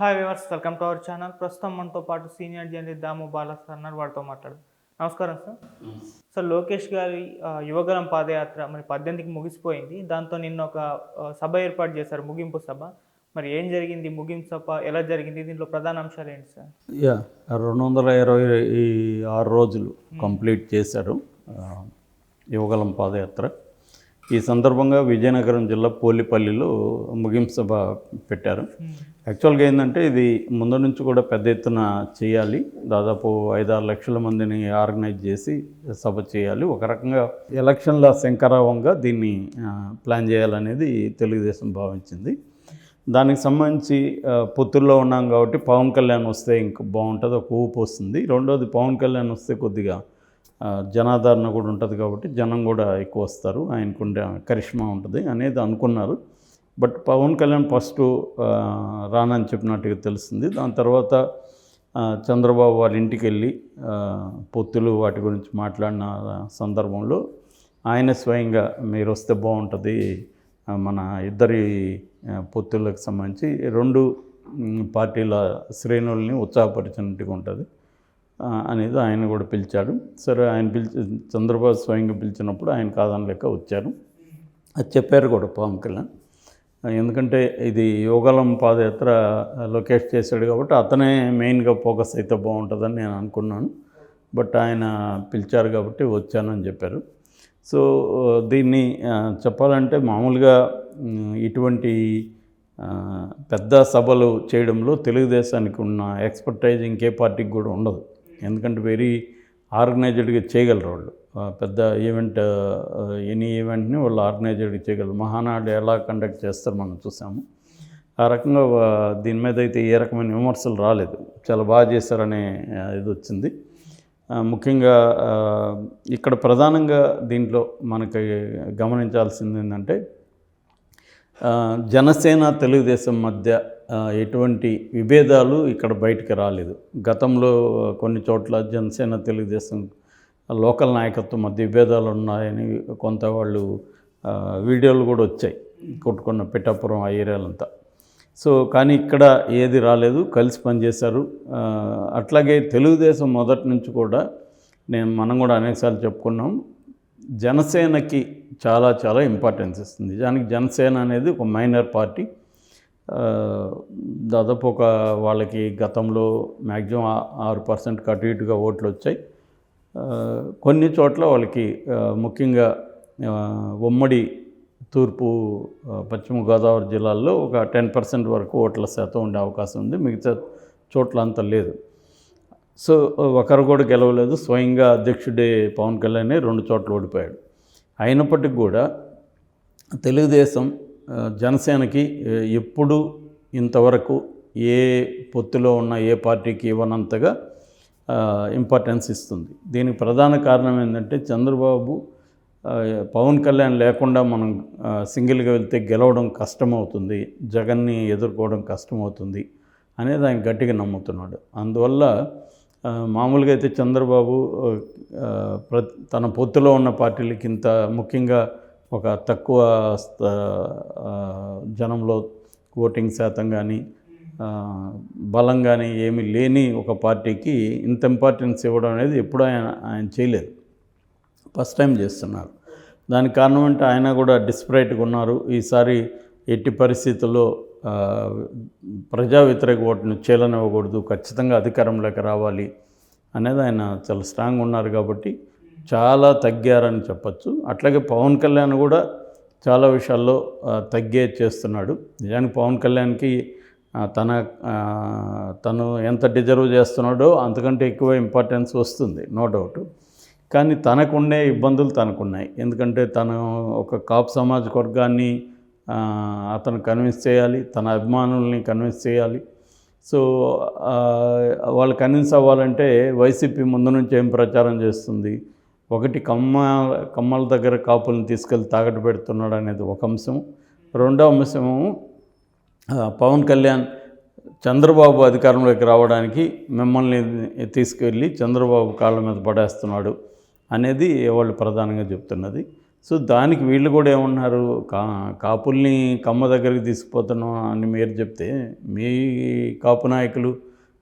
Hi viewers welcome to our channel ప్రస్తుతం మనతో పాటు senior journalist Damu Bala sir అన్నారు వాడితో మాట్లాడు నమస్కారం సార్ సార్ లోకేష్ గారి ఆ, యువగలం పాదయాత్ర మరి పద్దెనిమిదికి ముగిసిపోయింది. దాంతో నిన్న ఒక సభ ఏర్పాటు చేశారు ముగింపు సభ. మరి ఏం జరిగింది? ముగింపు సభ ఎలా జరిగింది? దీంట్లో ప్రధాన అంశాలు ఏంటి సార్ యా రెండు వందల ఇరవై ఆరు రోజులు కంప్లీట్ చేశారు యువగలం పాదయాత్ర. ఈ సందర్భంగా విజయనగరం జిల్లా పోలిపల్లిలో ముగింపు సభ పెట్టారు. యాక్చువల్గా ఏంటంటే ఇది ముందు నుంచి కూడా పెద్ద ఎత్తున చేయాలి. దాదాపు ఐదారు లక్షల మందిని ఆర్గనైజ్ చేసి సభ చేయాలి. ఒక రకంగా ఎలక్షన్ల శంకరావంగా దీన్ని ప్లాన్ చేయాలనేది తెలుగుదేశం భావించింది. దానికి సంబంధించి పొత్తుల్లో ఉన్నాం కాబట్టి పవన్ కళ్యాణ్ వస్తే ఇంకా బాగుంటుంది ఒక ఊపు వస్తుంది. రెండోది పవన్ కళ్యాణ్ వస్తే కొద్దిగా జనాదరణ కూడా ఉంటుంది కాబట్టి జనం కూడా ఎక్కువ వస్తారు. ఆయనకుండే కరిష్మా ఉంటుంది అనేది అనుకున్నారు. బట్ పవన్ కళ్యాణ్ ఫస్ట్ రానని చెప్పినట్టుగా తెలిసింది దాని తర్వాత చంద్రబాబు వాళ్ళ ఇంటికి వెళ్ళి పొత్తులు వాటి గురించి మాట్లాడిన సందర్భంలో ఆయన స్వయంగా మీరు వస్తే బాగుంటుంది మన ఇద్దరి పొత్తులకు సంబంధించి రెండు పార్టీల శ్రేణుల్ని ఉత్సాహపరిచినట్టుగా ఉంటుంది. అనేది ఆయన కూడా పిలిచాడు. సరే ఆయన పిలిచి చంద్రబాబు స్వయంగా పిలిచినప్పుడు ఆయన కాదని లెక్క వచ్చారు. అది చెప్పారు కూడా పవన్ కళ్యాణ్. ఎందుకంటే ఇది యోగాలం పాదయాత్ర లొకేట్ చేశాడు కాబట్టి అతనే మెయిన్గా ఫోకస్ అయితే బాగుంటుందని నేను అనుకున్నాను. బట్ ఆయన పిలిచారు కాబట్టి వచ్చానని చెప్పారు. సో దీన్ని చెప్పాలంటే మామూలుగా ఇటువంటి పెద్ద సభలు చేయడంలో తెలుగుదేశానికి ఉన్న ఎక్స్పర్టైజ్ ఇంకే పార్టీకి కూడా ఉండదు. ఎందుకంటే వెరీ ఆర్గనైజ్డ్గా చేయగలరు వాళ్ళు. పెద్ద ఈవెంట్ ఎనీ ఈవెంట్ని వాళ్ళు ఆర్గనైజ్డ్గా చేయగలరు. మహానాడు ఎలా కండక్ట్ చేస్తారు మనం చూసాము. ఆ రకంగా దీని మీద అయితే ఏ రకమైన విమర్శలు రాలేదు. చాలా బాగా చేశారనే ఇది వచ్చింది. ముఖ్యంగా ఇక్కడ ప్రధానంగా దీంట్లో మనకి గమనించాల్సింది ఏంటంటే జనసేన తెలుగుదేశం మధ్య ఎటువంటి విభేదాలు ఇక్కడ బయటికి రాలేదు. గతంలో కొన్ని చోట్ల జనసేన తెలుగుదేశం లోకల్ నాయకత్వం మధ్య విభేదాలు ఉన్నాయని కొంత వాళ్ళు వీడియోలు కూడా వచ్చాయి కొట్టుకున్న పిఠాపురం ఆ ఏరియాలంతా. సో కానీ ఇక్కడ ఏది రాలేదు కలిసి పనిచేశారు. అట్లాగే తెలుగుదేశం మొదటి నుంచి కూడా నేను మనం కూడా అనేకసార్లు చెప్పుకున్నాం జనసేనకి చాలా చాలా ఇంపార్టెన్స్ ఇస్తుంది. దానికి జనసేన అనేది ఒక మైనర్ పార్టీ దాదాపు ఒక వాళ్ళకి గతంలో మ్యాక్సిమం ఆరు పర్సెంట్ అటు ఇటుగా ఓట్లు వచ్చాయి. కొన్ని చోట్ల వాళ్ళకి ముఖ్యంగా ఉమ్మడి తూర్పు పశ్చిమ గోదావరి జిల్లాల్లో ఒక టెన్ పర్సెంట్ వరకు ఓట్ల శాతం ఉండే అవకాశం ఉంది. మిగతా చోట్ల అంత లేదు. సో ఒకరు కూడా గెలవలేదు. స్వయంగా అధ్యక్షుడే పవన్ కళ్యాణ్ రెండు చోట్ల ఓడిపోయాడు. అయినప్పటికీ కూడా తెలుగుదేశం జనసేనకి ఎప్పుడు ఇంతవరకు ఏ పొత్తులో ఉన్న ఏ పార్టీకి ఇవ్వనంతగా ఇంపార్టెన్స్ ఇస్తుంది. దీనికి ప్రధాన కారణం ఏంటంటే చంద్రబాబు పవన్ కళ్యాణ్ లేకుండా మనం సింగిల్గా వెళ్తే గెలవడం కష్టమవుతుంది. జగన్ని ఎదుర్కోవడం కష్టమవుతుంది అనేది ఆయన గట్టిగా నమ్ముతున్నాడు. అందువల్ల మామూలుగా అయితే చంద్రబాబు తన పొత్తులో ఉన్న పార్టీలకి ఇంత ముఖ్యంగా ఒక తక్కువ స్థ- జనంలో ఓటింగ్ శాతం కానీ బలం కానీ ఏమీ లేని ఒక పార్టీకి ఇంత ఇంపార్టెన్స్ ఇవ్వడం అనేది ఎప్పుడూ ఆయన ఆయన చేయలేదు. ఫస్ట్ టైం చేస్తున్నారు. దానికి కారణం అంటే ఆయన కూడా డిస్పరేట్గా ఉన్నారు. ఈసారి ఎట్టి పరిస్థితుల్లో ప్రజా వ్యతిరేక ఓటును చేలనివ్వకూడదు ఖచ్చితంగా అధికారంలోకి రావాలి అనేది ఆయన చాలా స్ట్రాంగ్ ఉన్నారు కాబట్టి చాలా తగ్గారని చెప్పచ్చు. అట్లాగే పవన్ కళ్యాణ్ కూడా చాలా విషయాల్లో తగ్గే చేస్తున్నాడు. నిజానికి పవన్ కళ్యాణ్కి తన తను ఎంత డిజర్వ్ చేస్తున్నాడో అంతకంటే ఎక్కువ ఇంపార్టెన్స్ వస్తుంది నో డౌట్ కానీ తనకుండే ఇబ్బందులు తనకున్నాయి. ఎందుకంటే తను ఒక కాప్ సమాజ్ వర్గాన్ని అతను కన్విన్స్ చేయాలి తన అభిమానుల్ని కన్విన్స్ చేయాలి. సో వాళ్ళు కన్విన్స్ అవ్వాలంటే వైసీపీ ముందు నుంచి ఏం ప్రచారం చేస్తుంది? ఒకటి కమ్మ కమ్మల దగ్గర కాపులను తీసుకెళ్ళి తాకట్టు పెడుతున్నాడు అనేది ఒక అంశం. రెండో అంశము పవన్ కళ్యాణ్ చంద్రబాబు అధికారంలోకి రావడానికి మిమ్మల్ని తీసుకెళ్ళి చంద్రబాబు కాళ్ళ మీద పడేస్తున్నాడు అనేది వాళ్ళు ప్రధానంగా చెప్తున్నది. సో దానికి వీళ్ళు కూడా ఏమన్నారు? కా కాపుల్ని కమ్మ దగ్గరికి తీసుకుపోతున్నాం అని మీరు చెప్తే మీ కాపు నాయకులు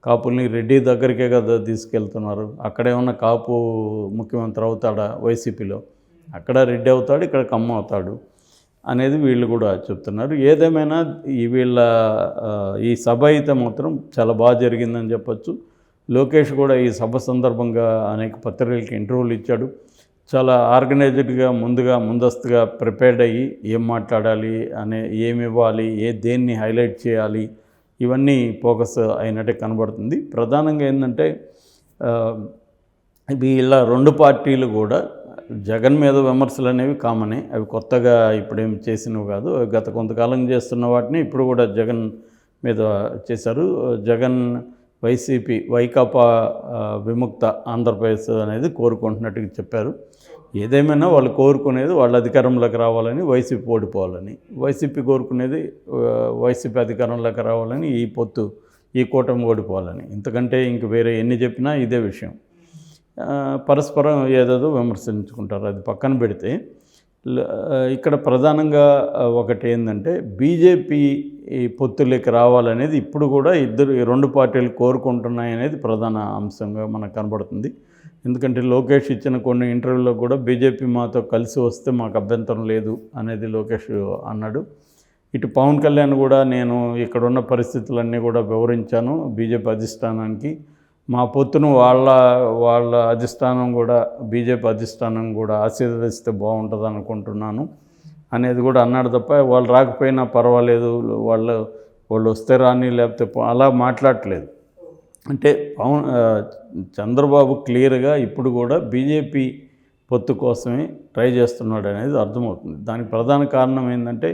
కాపుల్ని రెడ్డి దగ్గరికే కదా తీసుకెళ్తున్నారు? అక్కడే ఉన్న కాపు ముఖ్యమంత్రి అవుతాడా వైసీపీలో? అక్కడ రెడ్డి అవుతాడు ఇక్కడ కమ్మ అవుతాడు అనేది వీళ్ళు కూడా చెప్తున్నారు. ఏదేమైనా ఈ వీళ్ళ ఈ సభ అయితే మాత్రం చాలా బాగా జరిగిందని చెప్పొచ్చు. లోకేష్ కూడా ఈ సభ సందర్భంగా అనేక పత్రికలకి ఇంటర్వ్యూలు ఇచ్చాడు. చాలా ఆర్గనైజ్డ్గా ముందుగా ముందస్తుగా ప్రిపేర్డ్ అయ్యి ఏం మాట్లాడాలి అనే ఏమి ఇవ్వాలి ఏ దేన్ని హైలైట్ చేయాలి ఇవన్నీ ఫోకస్ అయినట్టే కనబడుతుంది. ప్రధానంగా ఏంటంటే ఆ, వీళ్ళ రెండు పార్టీలు కూడా జగన్ మీద విమర్శలు అనేవి కామనే అవి కొత్తగా ఇప్పుడేం చేసినవి కాదు. గత కొంతకాలం చేస్తున్న వాటిని ఇప్పుడు కూడా జగన్ మీద చేశారు. జగన్ వైసీపీ వైకాపా విముక్త ఆంధ్రప్రదేశ్ అనేది కోరుకుంటున్నట్టుగా చెప్పారు. ఏదేమైనా వాళ్ళు కోరుకునేది వాళ్ళ అధికారంలోకి రావాలని వైసీపీ ఓడిపోవాలని వైసీపీ కోరుకునేది వైసీపీ అధికారంలోకి రావాలని ఈ పొత్తు ఈ కూటమి ఓడిపోవాలని. ఇంతకంటే ఇంక వేరే ఎన్ని చెప్పినా ఇదే విషయం. పరస్పరం ఏదేదో విమర్శించుకుంటారు. అది పక్కన పెడితే ఇక్కడ ప్రధానంగా ఒకటి ఏంటంటే బీజేపీ ఈ పొత్తులోకి రావాలనేది ఇప్పుడు కూడా ఇద్దరు రెండు పార్టీలు కోరుకుంటున్నాయనేది ప్రధాన అంశంగా మనకు కనబడుతుంది. ఎందుకంటే లోకేష్ ఇచ్చిన కొన్ని ఇంటర్వ్యూలో కూడా బీజేపీ మాతో కలిసి వస్తే మాకు అభ్యంతరం లేదు అనేది లోకేష్ అన్నాడు. ఇటు పవన్ కళ్యాణ్ కూడా నేను ఇక్కడ ఉన్న పరిస్థితులన్నీ కూడా వివరించాను బీజేపీ అధిష్టానానికి. మా పొత్తును వాళ్ళ వాళ్ళ అధిష్టానం కూడా బీజేపీ అధిష్టానం కూడా ఆశీర్వదిస్తే బాగుంటుంది అనుకుంటున్నాను అనేది కూడా అన్నాడు తప్ప వాళ్ళు రాకపోయినా పర్వాలేదు వాళ్ళు వాళ్ళు వస్తే రాని లేకపోతే అలా మాట్లాడట్లేదు. అంటే పవన్ చంద్రబాబు క్లియర్గా ఇప్పుడు కూడా బీజేపీ పొత్తు కోసమే ట్రై చేస్తున్నాడు అనేది అర్థమవుతుంది. దానికి ప్రధాన కారణం ఏంటంటే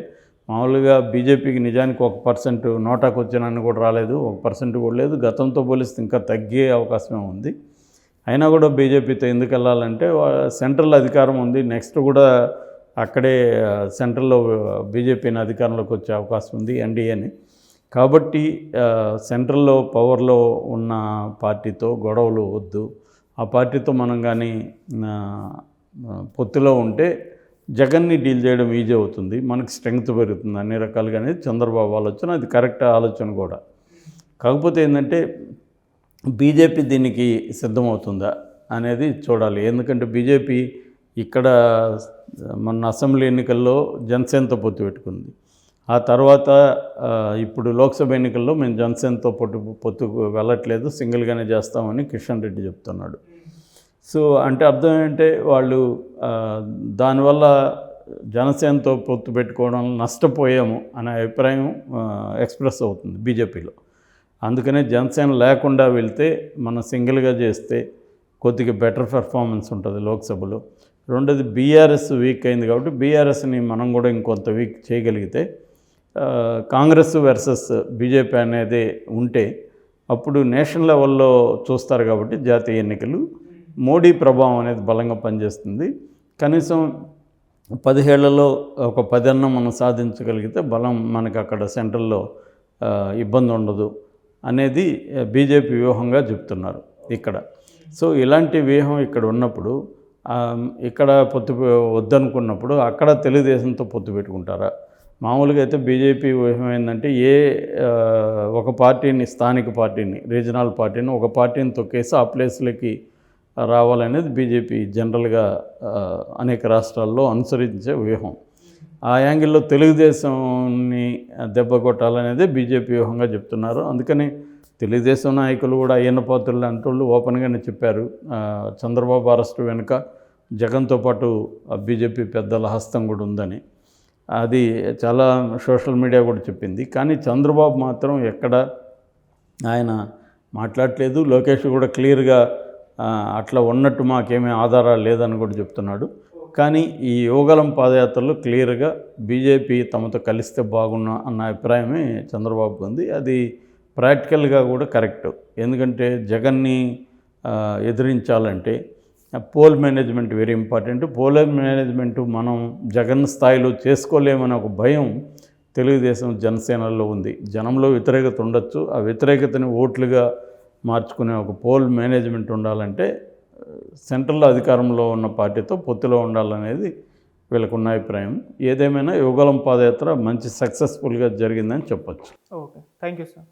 మామూలుగా బీజేపీకి నిజానికి ఒక పర్సెంట్ నోటాకు వచ్చినాన్ని కూడా రాలేదు ఒక పర్సెంట్ కూడా లేదు. గతంతో పోలిస్తే ఇంకా తగ్గే అవకాశమే ఉంది. అయినా కూడా బీజేపీతో ఎందుకు వెళ్ళాలంటే సెంట్రల్ అధికారం ఉంది. నెక్స్ట్ కూడా అక్కడే సెంట్రల్లో బీజేపీని అధికారంలోకి వచ్చే అవకాశం ఉంది ఎన్డీఏని. కాబట్టి సెంట్రల్లో పవర్లో ఉన్న పార్టీతో గొడవలు వద్దు. ఆ పార్టీతో మనం కానీ పొత్తులో ఉంటే జగన్ని డీల్ చేయడం ఈజీ అవుతుంది. మనకి స్ట్రెంగ్త్ పెరుగుతుంది. అన్ని రకాలుగా అనేది చంద్రబాబు ఆలోచన అది కరెక్ట్ ఆలోచన కూడా. కాకపోతే ఏంటంటే బీజేపీ దీనికి సిద్ధమవుతుందా అనేది చూడాలి. ఎందుకంటే బీజేపీ ఇక్కడ మన అసెంబ్లీ ఎన్నికల్లో జనసేనతో పొత్తు పెట్టుకుంది. ఆ తర్వాత ఇప్పుడు లోక్సభ ఎన్నికల్లో మేము జనసేనతో పొత్తు పొత్తుకు వెళ్ళట్లేదు సింగిల్గానే చేస్తామని కిషన్ రెడ్డి చెప్తున్నాడు. సో అంటే అర్థం ఏంటంటే వాళ్ళు దానివల్ల జనసేనతో పొత్తు పెట్టుకోవడం నష్టపోయాము అనే అభిప్రాయం ఎక్స్ప్రెస్ అవుతుంది బీజేపీలో. అందుకనే జనసేన లేకుండా వెళ్తే మనం సింగిల్గా చేస్తే కొద్దిగా బెటర్ పెర్ఫార్మెన్స్ ఉంటుంది లోక్సభలో. రెండోది బీఆర్ఎస్ వీక్ అయింది కాబట్టి బీఆర్ఎస్ని మనం కూడా ఇంకొంత వీక్ చేయగలిగితే కాంగ్రెస్ వర్సెస్ బీజేపీ అనేది ఉంటే అప్పుడు నేషనల్ లెవెల్లో చూస్తారు కాబట్టి జాతీయ ఎన్నికలు. మోడీ ప్రభావం అనేది బలంగా పనిచేస్తుంది. కనీసం పదిహేళ్ళలో ఒక పదన్న మనం సాధించగలిగితే బలం మనకు అక్కడ సెంట్రల్లో ఇబ్బంది ఉండదు అనేది బీజేపీ వ్యూహంగా చెప్తున్నారు ఇక్కడ. సో ఇలాంటి వ్యూహం ఇక్కడ ఉన్నప్పుడు ఇక్కడ పొత్తు పె- వద్దనుకున్నప్పుడు అక్కడ తెలుగుదేశంతో పొత్తు పెట్టుకుంటారా? మామూలుగా అయితే బీజేపీ వ్యూహం ఏంటంటే ఏ ఒక పార్టీని స్థానిక పార్టీని రీజనల్ పార్టీని ఒక పార్టీని తొక్కేసి ఆ ప్లేస్లకి రావాలనేది బీజేపీ జనరల్గా అనేక రాష్ట్రాల్లో అనుసరించే వ్యూహం. ఆ యాంగిల్లో తెలుగుదేశంని దెబ్బ కొట్టాలనేదే బీజేపీ వ్యూహంగా చెప్తున్నారు. అందుకని తెలుగుదేశం నాయకులు కూడా అయ్యన్న పాత్రులు అంటూ ఓపెన్గానే చెప్పారు. చంద్రబాబు అరెస్టు వెనుక జగన్తో పాటు ఆ బీజేపీ పెద్దల హస్తం కూడా ఉందని. అది చాలా సోషల్ మీడియా కూడా చెప్పింది. కానీ చంద్రబాబు మాత్రం ఎక్కడ ఆయన మాట్లాడట్లేదు లోకేష్ కూడా క్లియర్గా అట్లా ఉన్నట్టు మాకేమీ ఆధారాలు లేదని కూడా చెప్తున్నాడు. కానీ ఈ యోగలం పాదయాత్రలో క్లియర్గా బీజేపీ తమతో కలిస్తే బాగున్న అన్న అభిప్రాయమే చంద్రబాబు ఉంది. అది ప్రాక్టికల్గా కూడా కరెక్ట్. ఎందుకంటే జగన్ని ఎదిరించాలంటే poll management very important. Poll management మనం జగన్ స్థాయిలో చేసుకోలేమనే ఒక భయం తెలుగుదేశం జనసేనలో ఉంది. జనంలో వ్యతిరేకత ఉండొచ్చు. ఆ వ్యతిరేకతని ఓట్లుగా మార్చుకునే ఒక పోల్ మేనేజ్మెంట్ ఉండాలంటే సెంట్రల్ అధికారంలో ఉన్న పార్టీతో పొత్తులో ఉండాలనేది వీళ్ళకున్న అభిప్రాయం. ఏదేమైనా యుగలం పాదయాత్ర మంచి సక్సెస్ఫుల్గా జరిగిందని చెప్పొచ్చు. ఓకే. Thank you sir.